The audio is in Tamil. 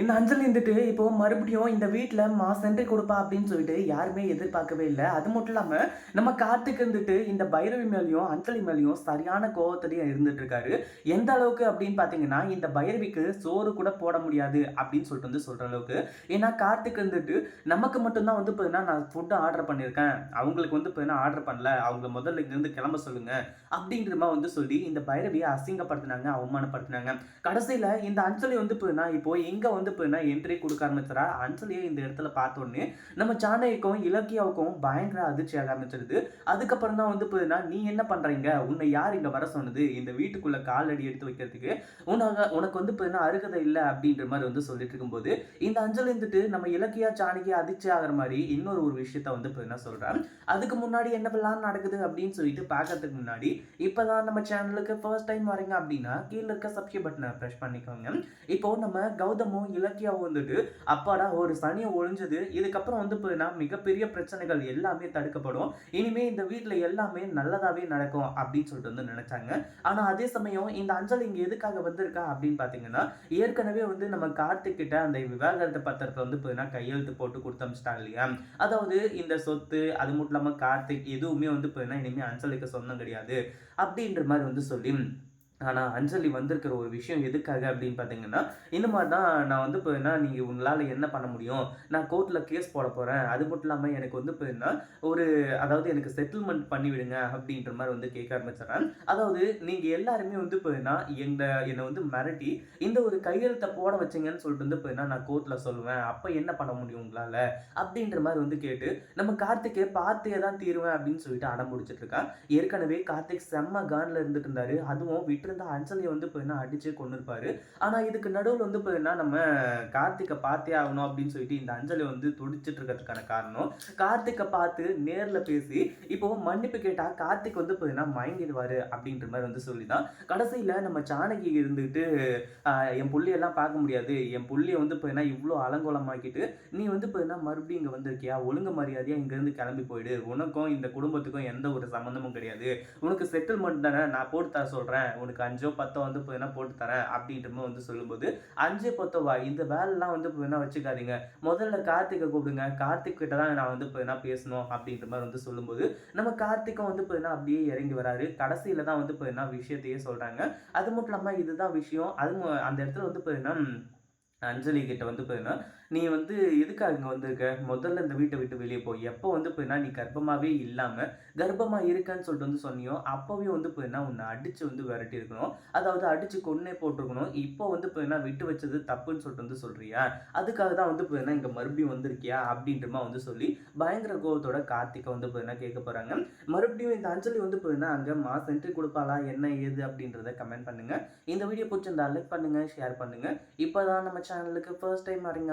இந்த அஞ்சலி இருந்துட்டு இப்போ மறுபடியும் இந்த வீட்டில் மா என்ட்ரி கொடுப்பா அப்படின்னு சொல்லிட்டு யாருமே எதிர்பார்க்கவே இல்லை. அது மட்டும் இல்லாமல் நம்ம கார்த்திக் இருந்துட்டு இந்த பைரவி மேலேயும் அஞ்சலி மேலேயும் சரியான கோவத்தடியும் இருந்துட்டு இருக்காரு. எந்த அளவுக்கு அப்படின்னு பார்த்தீங்கன்னா இந்த பைரவிக்கு சோறு கூட போட முடியாது அப்படின்னு சொல்லிட்டு வந்து சொல்கிற அளவுக்கு. ஏன்னா கார்த்திக் இருந்துட்டு நமக்கு மட்டும்தான் வந்து பார்த்தீங்கன்னா நான் ஃபுட்டு ஆர்டர் பண்ணியிருக்கேன் அவங்களுக்கு வந்து பார்த்தீங்கன்னா ஆர்டர் பண்ணல. அவங்க முதல்ல இங்கேருந்து கிளம்ப சொல்லுங்க அப்படிங்கிற மாதிரி வந்து சொல்லி இந்த பைரவியை அசிங்கப்படுத்தினாங்க அவமானப்படுத்தினாங்க. கடைசியில் இந்த அஞ்சலி வந்து பார்த்தீங்கன்னா இப்போ எங்கே வந்து பார்த்தீங்கன்னா என்ட்ரி கொடுக்க ஆரம்பிச்சிடா அஞ்சலியை இந்த இடத்துல பார்த்தோன்னே நம்ம ஜானகிக்கும் இலக்கியாவுக்கும் பயங்கர அதிர்ச்சி ஆக ஆரம்பிச்சிருது. அதுக்கப்புறம் தான் வந்து பார்த்தீங்கன்னா நீ என்ன பண்ணுறீங்க உன்னை யார் இங்கே வர சொன்னது? இந்த வீட்டுக்குள்ளே காலடி எடுத்து வைக்கிறதுக்கு உனக்கு உனக்கு வந்து பார்த்தீங்கன்னா அருகதை இல்லை அப்படின்ற மாதிரி வந்து சொல்லிட்டு இருக்கும்போது இந்த அஞ்சல் இருந்துட்டு நம்ம இலக்கியா ஜானகி அதிர்ச்சி ஆகிற மாதிரி இன்னொரு ஒரு விஷயத்த வந்து பார்த்தீங்கன்னா சொல்கிறேன் அதுக்கு முன்னாடி என்னவெல்லாம் நடக்குது அப்படின்னு சொல்லிட்டு பார்க்கறதுக்கு முன்னாடி இப்போ தான் நம்ம சேனலுக்கு ஃபர்ஸ்ட் டைம் வரீங்க அப்படின்னா கீழே இருக்க சப்ஸ்கிரைப் பட்டனை ப்ரெஷ் பண்ணிக்கோங்க. இப்போ நம்ம கௌதமும் இலக்கியாவும் வந்துட்டு அப்பாடா ஒரு சனியை ஒழிஞ்சது. இதுக்கப்புறம் வந்து பார்த்தீங்கன்னா மிகப்பெரிய பிரச்சனைகள் எல்லாமே தடுக்கப்படும். இனிமே இந்த வீட்டில் எல்லாமே நல்லதாகவே நடக்கும் அப்படின்னு சொல்லிட்டு வந்து நினைச்சாங்க. ஆனால் அதே சமயம் இந்த அஞ்சல் இங்கே எதுக்காக வந்திருக்கா அப்படின்னு பார்த்தீங்கன்னா ஏற்கனவே வந்து நம்ம கார்த்திக்கிட்ட அந்த விவாகரத்து பத்திரத்தை வந்து பார்த்தீங்கன்னா கையெழுத்து போட்டு கொடுத்தமிச்சிட்டாங்க இல்லையா? அதாவது இந்த சொத்து அது மட்டும் இல்லாமல் கார்த்திக் எதுவுமே வந்து பார்த்தீங்கன்னா இனிமேல் அஞ்சலுக்கு சொந்தம் கிடையாது அப்படின்ற மாதிரி வந்து சொல்லி ஆனால் அஞ்சலி வந்திருக்கிற ஒரு விஷயம் எதுக்காக அப்படின்னு பார்த்தீங்கன்னா இந்த மாதிரி தான் நான் வந்து இப்போ என்ன நீங்கள் உங்களால் என்ன பண்ண முடியும்? நான் கோர்ட்டில் கேஸ் போட போகிறேன் அது மட்டும் இல்லாமல் எனக்கு வந்து இப்போ என்ன ஒரு அதாவது எனக்கு செட்டில்மெண்ட் பண்ணிவிடுங்க அப்படின்ற மாதிரி வந்து கேட்க ஆரம்பிச்சிடறேன். அதாவது நீங்கள் எல்லாருமே வந்து இப்போ என்ன எங்க என்னை வந்து மிரட்டி இந்த ஒரு கையெழுத்தை போட வச்சீங்கன்னு சொல்லிட்டு வந்து இப்போ என்ன நான் கோர்ட்டில் சொல்லுவேன். அப்போ என்ன பண்ண முடியும் உங்களால்? அப்படின்ற மாதிரி வந்து கேட்டு நம்ம கார்த்திகை பார்த்தே தான் தீருவேன் அப்படின்னு சொல்லிட்டு அடம் பிடிச்சிட்டு இருக்கான். ஏற்கனவே கார்த்திக் செம்ம கான்ல இருந்துட்டு இருந்தாரு. அதுவும் விட்டு இருந்த அஞ்சலியை வந்து போயின்னா அடிச்சு கொண்டு இருப்பாரு ஆனா இதுக்கு நடுவில் வந்து போயின்னா நம்ம கார்த்திகை பார்த்தே ஆகணும் அப்படின்னு சொல்லிட்டு இந்த அஞ்சலி வந்து துடிச்சிட்டு இருக்கிறதுக்கான காரணம். கார்த்திகை பார்த்து நேரில் பேசி இப்போ மன்னிப்பு கேட்டா கார்த்திக் வந்து போயின்னா மயங்கிடுவாரு அப்படின்ற மாதிரி வந்து சொல்லிதான். கடைசியில நம்ம சாணகி இருந்துட்டு என் புள்ளையெல்லாம் பார்க்க முடியாது. என் புள்ளியை வந்து பார்த்தீங்கன்னா இவ்வளோ அலங்கோலமாக்கிட்டு நீ வந்து போயின்னா மறுபடியும் இங்கே வந்திருக்கியா? ஒழுங்கு மரியாதையா இங்கேருந்து கிளம்பி போயிடு. உனக்கும் இந்த குடும்பத்துக்கும் எந்த ஒரு சம்மந்தமும் கிடையாது. உனக்கு செட்டில்மெண்ட் தானே நான் போட்டு தர சொல்றேன். உனக்கு அஞ்சோ பத்தோ வந்து போயினா போட்டு தரேன் அப்படின்ற வந்து சொல்லும்போது அஞ்சு பத்தோ வா இந்த வேலைலாம் வந்து போயினா வச்சுக்காதீங்க. முதல்ல கார்த்திகை கூப்பிடுங்க. கார்த்திக் கிட்ட தான் நான் வந்து போயினா பேசணும் அப்படின்ற மாதிரி வந்து சொல்லும்போது நம்ம கார்த்திகம் வந்து போயினா அப்படியே இறங்கி வராரு. கடைசியில தான் வந்து போயினா விஷயத்தையே சொல்றாங்க. அது மட்டும் இல்லாமல் இதுதான் விஷயம். அது அந்த இடத்துல வந்து போயினா அஞ்சலி கிட்ட வந்து போயினா நீ வந்து எதுக்காக இங்கே வந்திருக்க? முதல்ல இந்த வீட்டை விட்டு வெளியே போய் எப்போ வந்து போயினா நீ கர்ப்பமாகவே இல்லாமல் கர்ப்பமாக இருக்கன்னு சொல்லிட்டு வந்து சொன்னியோ அப்போவே வந்து போயினா உன்னை அடித்து வந்து விரட்டி இருக்கணும் அதாவது அடித்து கொன்னே போட்டிருக்கணும். இப்போ வந்து போயினா விட்டு வச்சது தப்புன்னு சொல்லிட்டு வந்து சொல்கிறியா அதுக்காக தான் வந்து போயினா இங்கே மறுபடியும் வந்திருக்கியா? அப்படின்றமா வந்து சொல்லி பயங்கர கோவத்தோட கார்த்திகை வந்து போயினா கேட்க போகிறாங்க மறுபடியும் இந்த அஞ்சலி வந்து போயினா அங்கே மா சென்ட்ரி கொடுப்பாளா? என்ன ஏது அப்படின்றத கமெண்ட் பண்ணுங்க. இந்த வீடியோ பிடிச்சிருந்தா லைக் பண்ணுங்க ஷேர் பண்ணுங்க. இப்போதான் நம்ம சேனலுக்கு ஃபர்ஸ்ட் டைம் வரீங்க